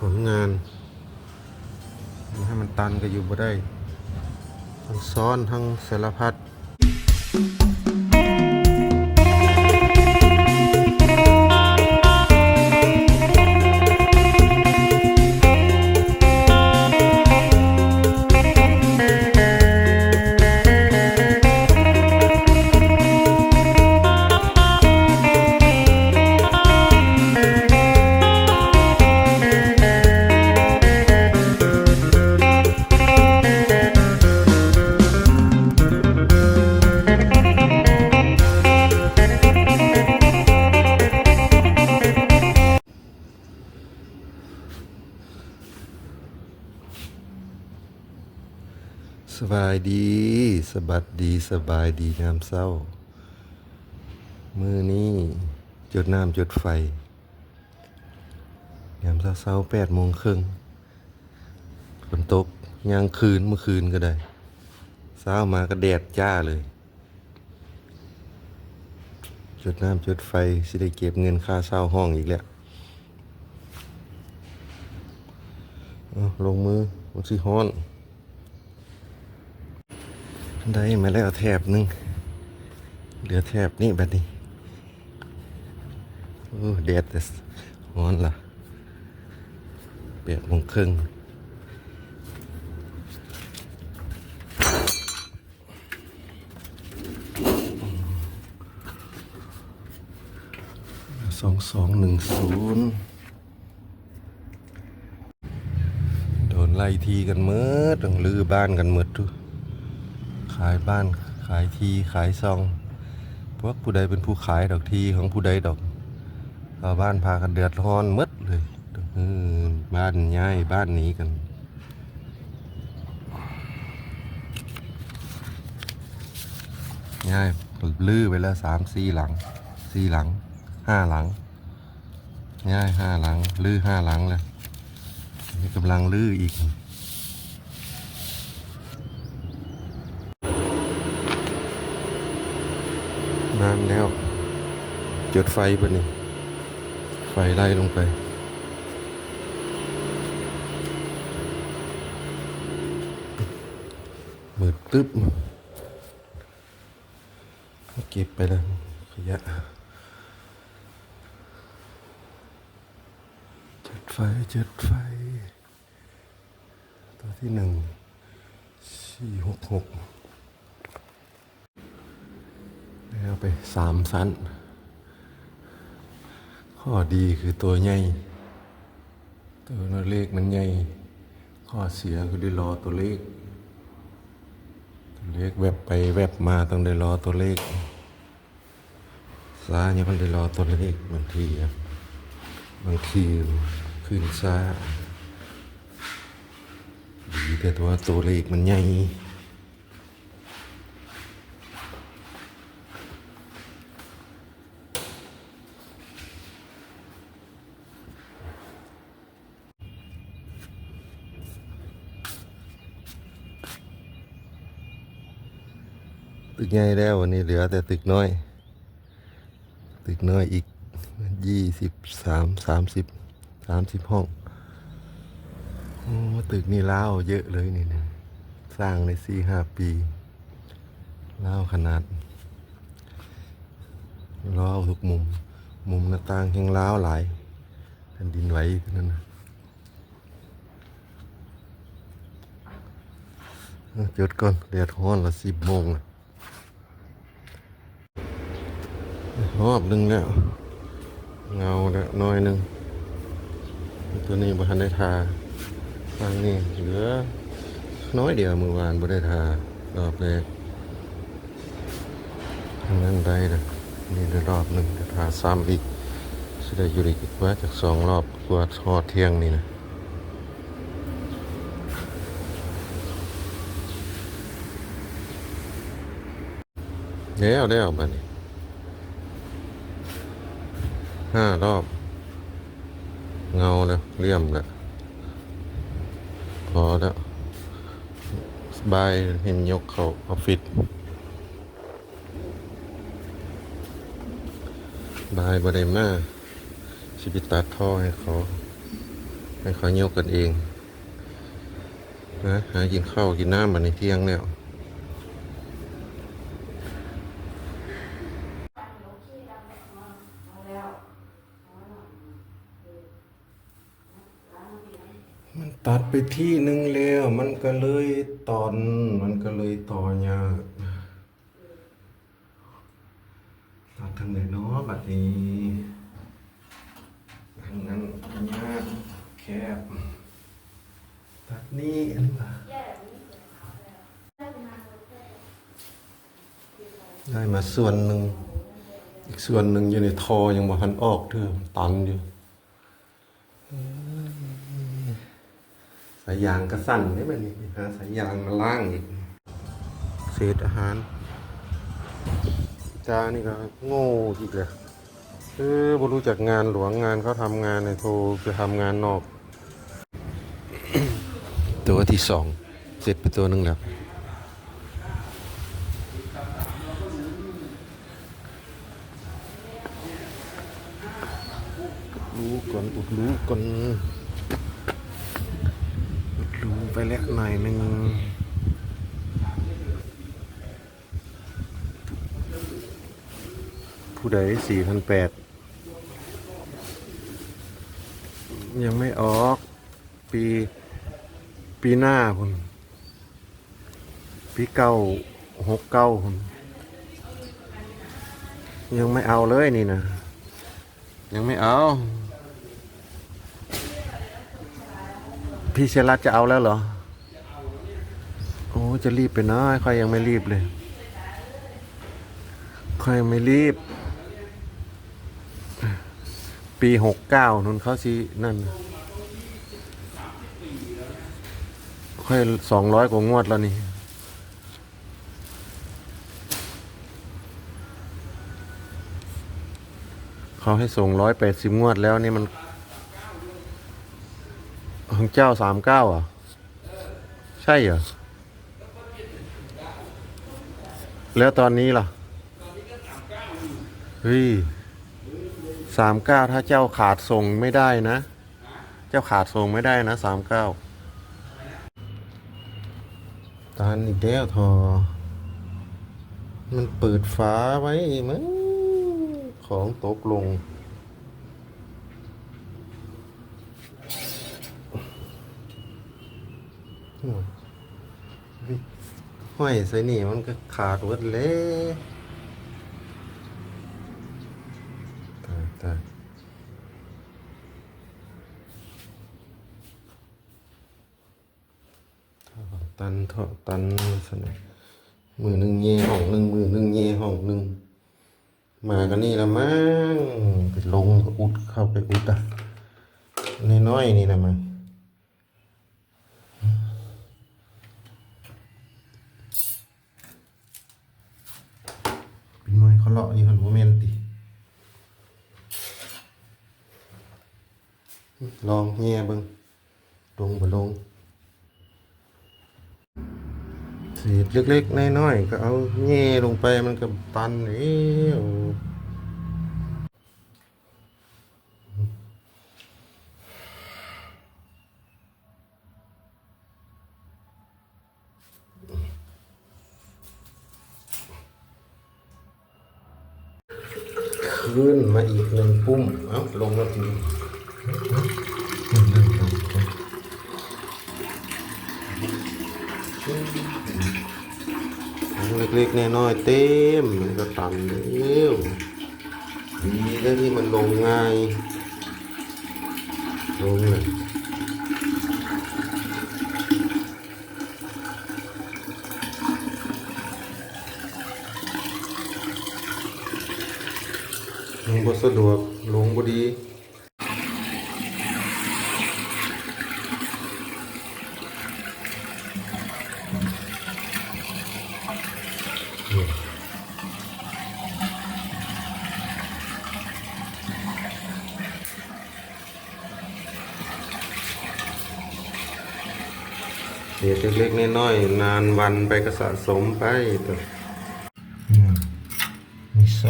ผลงานให้มันตันก็อยู่บ่ได้ ทั้งซ้อนทั้งสารพัด สบายดี สบัดดีสบายดีน้ำเศร้า มือนี้จุดน้ำจุดไฟยามเศร้าเศร้าแปดโมงครึ่งฝนตกยางคืนเมื่อคืนก็ได้เช้ามาก็แดดจ้าเลยจุดน้ำจุดไฟ สิได้เก็บเงินค่าเช่าห้องอีกแล้วลงมือมันสิฮ้อน ได้มาแล้วแถบหนึ่งเหลือแถบนี่แบบนี้โอ้แดดแต่ร้อนละแปดโมงครึ่งสองสองหนึ่งศูนย์โดนไล่ทีกันเมื่อต้องลือบ้านกันเมื่อทุก ขายบ้านขายที่ขายซองพวกผู้ใดเป็นผู้ขายดอกทีของผู้ใดดอกชาวบ้านพากันเดือดร้อนมดเลยบ้านย้ายบ้านหนี้กันย้ายลื้อไปแล้วสามสี่หลังสี่หลังห้าหลังย้ายห้าหลังลื้อห้าหลังเลยนี่กำลังลื้ออีก นานแล้ว จุดไฟปะนี่ไฟไล่ลงไป มืดตึ๊บเก็บไปแล้วขยะจุดไฟจุดไฟ ตัวที่หนึ่งสี่หกหก แล้วไปสามสั้น ข้อดีคือตัวใหญ่ ตัวเลขมันใหญ่ ข้อเสียคือได้รอตัวเลข ตัวเลขแวบไปแวบมาต้องได้รอตัวเลขซ้าเนี่ยมันได้รอตัวเลขบางทีบางทีขึ้นซ้าดีแต่ตัวตัวเลขมันใหญ่ ตึกใหญ่แล้ววันนี้เหลือแต่ตึกน้อย ตึกน้อยอีกยี่สิบสามสามสิบสามสิบห้องโอ้ตึกนี่ล้าวเยอะเลยนี่นะสร้างในสี่ห้าปีล้าวขนาดล้าวทุกมุม มุมหน้าต่างแห่งล้าวหลายแผ่นดินไหวนั่นนะจุดก่อนเดือดร้อนละสิบโมงละ รอบหนึ่งแล้ว เงาแล้วน้อยหนึ่งตัวนี้บ่ทันได้ทาทางนี้เหลือน้อยเดียวเมื่อวานบ่ได้ทารอบแรกทางนั้นได้นะนี่ได้รอบหนึ่งจะทาซ้ำอีกสิได้อยู่อีกว่าจากสองรอบกว่าทอดเที่ยงนี่นะแล้วแล้วบัดนี้ ห้ารอบ เงาแล้วเลี่ยมแล้วพอแล้วบายเห็นยกเขาออฟฟิศบายบไดมาชิบิตัดท่อให้เขา ให้เขายกกันเองนะหากินข้าวกินน้ำมาในเที่ยงแล้ว มัน ตัดไปที่หนึ่งแล้วมันก็เลยตอน มันก็เลยต่อยากตัดทางไหนเนาะบัดนี้ทางนั้นยากแคบ ตัดนี่อันว่าได้มาส่วนหนึ่ง อีกส่วนหนึ่งอยู่ในทอยังบ่ทันออกเถอะตันอยู่ สายยางก็สั่นได้ไหมนี่หาสายยางมาล่างอีกเศษอาหารจานี่ก็โง่อีกเลยเออบรู้จักงานหลวงงานเขาทำงานในโทรไปทำงานนอก ตัวที่สองเสร็จไปตัวหนึ่งแล้วรู้ก่อนอุดรู้ก่อน ไปแล้วหน่อยหนึ่งผู้ใดสี่พันแปดยังไม่ออก ปีปีหน้าคุณปีเก้าหกเก้าคุณยังไม่เอาเลยนี่นะยังไม่เอา พี่เชลัดจะเอาแล้วเหรอ โอ้จะรีบไปน้อยค่อยยังไม่รีบเลยค่อยยังไม่รีบ ปีหกเก้านุนเขาสินั่น ค่อยสองร้อยกว่างวดแล้วนี่เขาให้ส่งร้อยแปดสิบงวดแล้วนี่มัน ของเจ้าสามเก้าอะ ใช่เหรอ แล้วตอนนี้ล่ะเฮ้ยสามเก้าถ้าเจ้าขาดส่งไม่ได้นะ เจ้าขาดส่งไม่ได้นะสามเก้าตานอีกแล้วทอ มันเปิดฝาไว้มั้งของตกลง อืมวิ ห้อยใส่นี่มันก็ขาดหมดเลยตายตายตันเถาะตันสนะมือหนึ่งเย่ห้องหนึ่งมือหนึ่งเย่ห้องหนึ่งมากันนี่ละมั้งไปลงก็อุดเข้าไปอุดอะน้อยๆนี่นะมั้ง เลาะอยู่หันโมเมนติลองแง่เบิงลงบ่ลงเศษเล็กๆน้อยๆก็เอาแง่ลงไปมันก็ตันแขึ้นมาอีกหนึ่งปุ่มเอ้าลงมาทีเล็กๆน้อยๆเต็มมันก็ตันเร็วดีแล้วที่มันลงง่ายลงเลย บ่สะดวกลงบ่ดีเศษเล็กๆน้อยๆนานวันไปก็สะสมไปตัว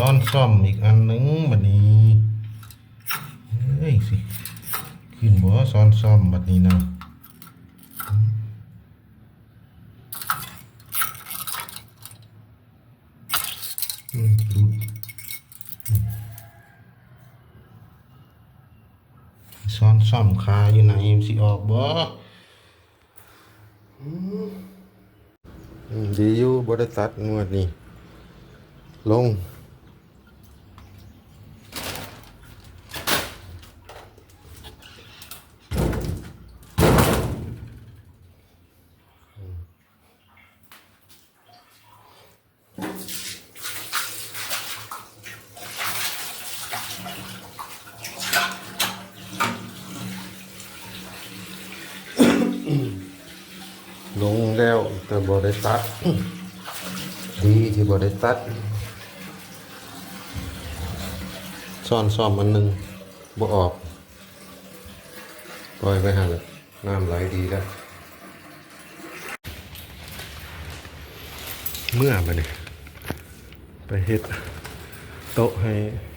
ซ้อนซ่อมอีกอันหนึงบัดนี้เฮ้ยสิขึ้นบ่ซ้อนซ่อมบัดนี้นะอืมซ้อนซ่อมคาอยู่ไหนสิออกบ่อืมดีอยู่บ่ได้ตัดงวดนี้ลง ลง แล้วแต่บ่ได้ตัด ดีที่บ่ได้ตัดซ่อนซ่อมอันหนึงบ่ออก ปล่อยไปหาเลยน้ำไหลดีแล้วเมื่อมาเนี่ยไปเฮ็ดโต๊ะให้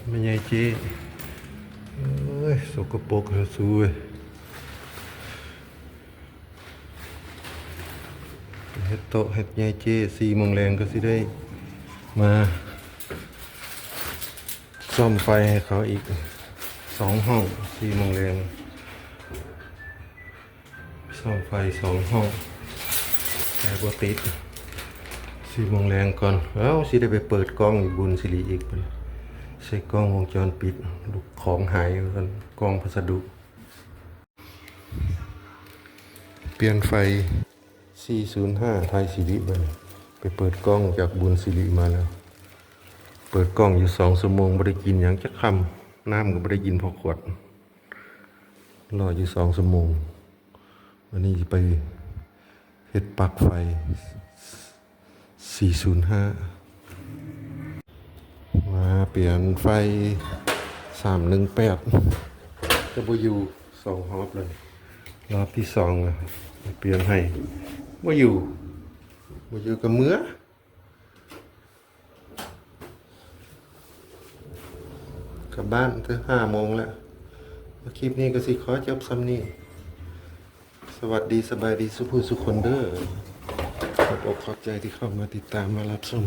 แม่ยายเจ๊เอ้ย สกปรกฮะซูเว้ย เฮ็ดโตเฮ็ดยายเจสี่โมงแรงก็สิได้มาซ่อมไฟให้เขาอีกสองห้องสี่โมงแรงซ่อมไฟสองห้องแต่บ่ติดสี่โมงแรงก่อนเอ้าสิได้ไปเปิดกล้องอีกบุญสิริอีกบัดนี้ใช้กล้องวงจรปิดลูกของหายกันกล้องพัสดุ เปลี่ยนไฟ 405 ไทยสิริบัดนไปเปิดกล้องจากบุญสิริมาแล้ว เปิดกล้องอยู่สองชั่วโมงไม่ได้กินอย่างจักคำน้ำก็ไม่ได้กินพอขวดรออยู่สองชั่วโมงวันนี้ไปเฮ็ดปลักไฟ 405 มาเปลี่ยนไฟ 318จะบอยู่สองฮอบเลย รอบที่สองเปลี่ยนให้ ว่าอยู่ว่าอยู่กับเมื่อกับบ้านถึงห้าโมงแล้วคลิปนี้ก็สิขอจบซ้ำนี่สวัสดีสบายดีสุภูสุขคนเด้อขอบอกขอบใจที่เข้ามาติดตามมารับชม